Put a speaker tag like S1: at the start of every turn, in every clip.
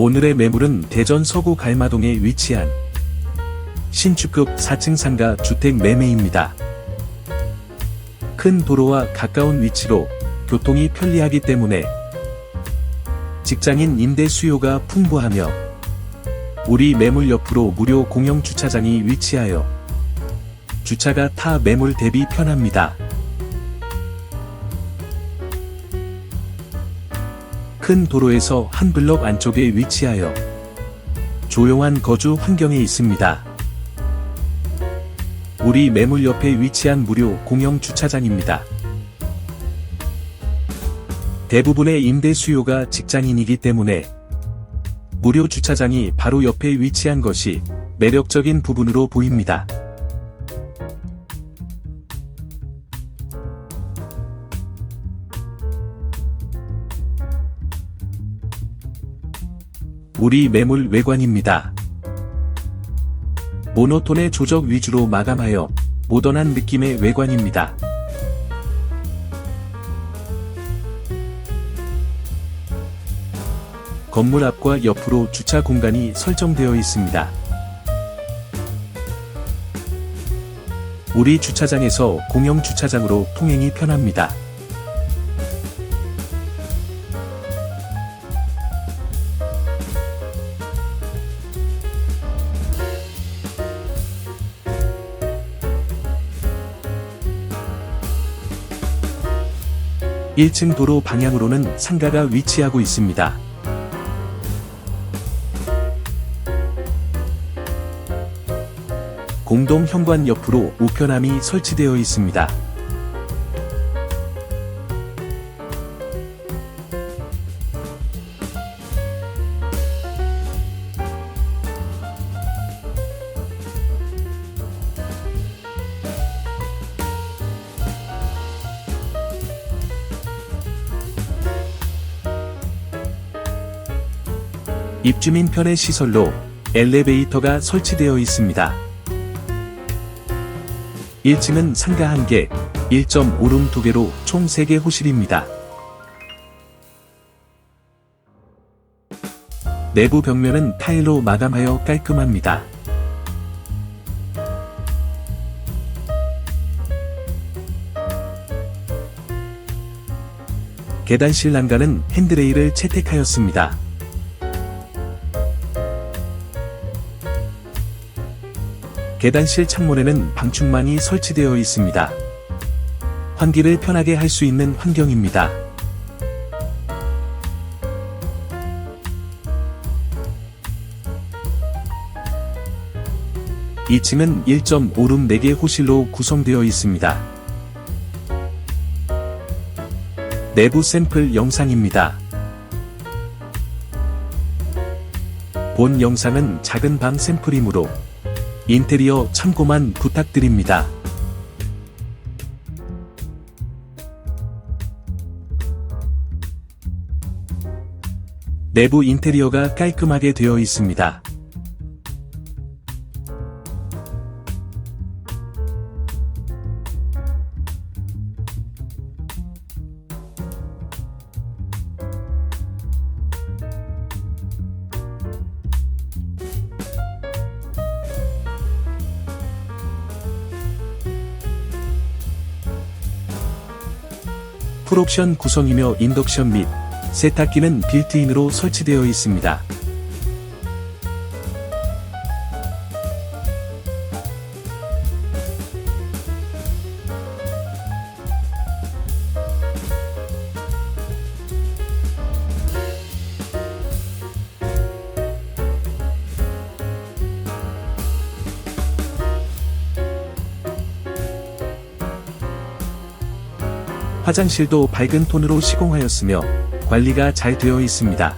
S1: 오늘의 매물은 대전 서구 갈마동에 위치한 신축급 4층 상가 주택 매매입니다. 큰 도로와 가까운 위치로 교통이 편리하기 때문에 직장인 임대 수요가 풍부하며 우리 매물 옆으로 무료 공영 주차장이 위치하여 주차가 타 매물 대비 편합니다. 큰 도로에서 한 블럭 안쪽에 위치하여 조용한 거주 환경에 있습니다. 우리 매물 옆에 위치한 무료 공영 주차장입니다. 대부분의 임대 수요가 직장인이기 때문에 무료 주차장이 바로 옆에 위치한 것이 매력적인 부분으로 보입니다. 우리 매물 외관입니다. 모노톤의 조적 위주로 마감하여 모던한 느낌의 외관입니다. 건물 앞과 옆으로 주차 공간이 설정되어 있습니다. 우리 주차장에서 공영 주차장으로 통행이 편합니다. 일층 도로 방향으로는 상가가 위치하고 있습니다. 공동 현관 옆으로 우편함이 설치되어 있습니다. 입주민 편의 시설로 엘리베이터가 설치되어 있습니다. 1층은 상가 1개, 1.5룸 2개로 총 3개 호실입니다. 내부 벽면은 타일로 마감하여 깔끔합니다. 계단실 난간은 핸드레일을 채택하였습니다. 계단실 창문에는 방충망이 설치되어 있습니다. 환기를 편하게 할 수 있는 환경입니다. 이 층은 1.5룸 4개 호실로 구성되어 있습니다. 내부 샘플 영상입니다. 본 영상은 작은 방 샘플이므로 인테리어 참고만 부탁드립니다. 내부 인테리어가 깔끔하게 되어 있습니다. 풀옵션 구성이며 인덕션 및 세탁기는 빌트인으로 설치되어 있습니다. 화장실도 밝은 톤으로 시공하였으며 관리가 잘 되어 있습니다.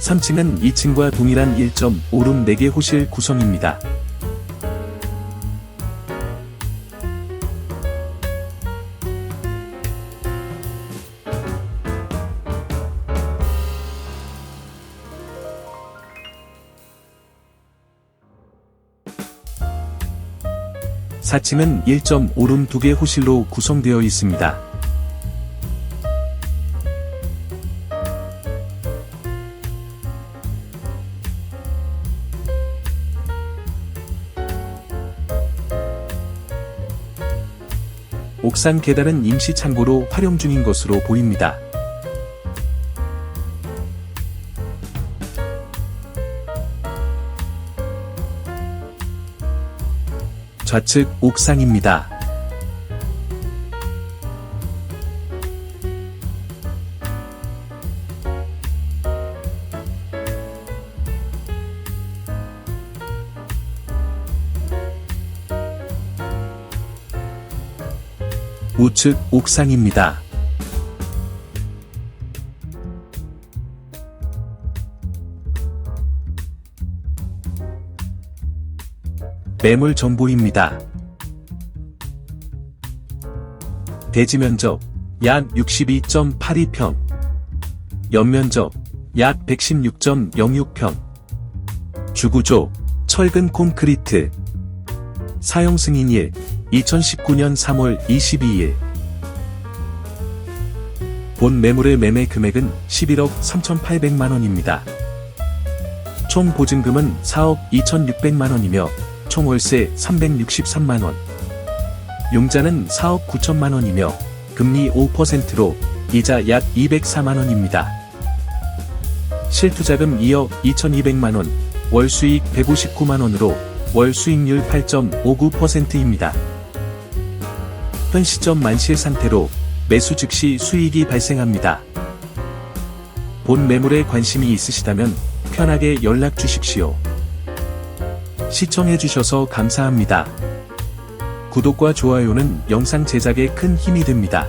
S1: 삼층은 2층과 동일한 1.5룸 4개 호실 구성입니다. 4층은 1.5룸 2개 호실로 구성되어 있습니다. 옥상 계단은 임시 창고로 활용 중인 것으로 보입니다. 좌측 옥상입니다. 우측 옥상입니다. 매물 정보입니다. 대지 면적 약 62.82평, 연면적 약 116.06평, 주구조 철근 콘크리트, 사용 승인일 2019년 3월 22일 본 매물의 매매 금액은 11억 3,800만 원입니다. 총 보증금은 4억 2,600만 원이며 총 월세 363만 원. 용자는 4억 9천만 원이며 금리 5%로 이자 약 204만 원입니다. 실투자금 2억 2,200만 원, 월 수익 159만 원으로 월 수익률 8.59%입니다. 현 시점 만실 상태로 매수 즉시 수익이 발생합니다. 본 매물에 관심이 있으시다면 편하게 연락 주십시오. 시청해주셔서 감사합니다. 구독과 좋아요는 영상 제작에 큰 힘이 됩니다.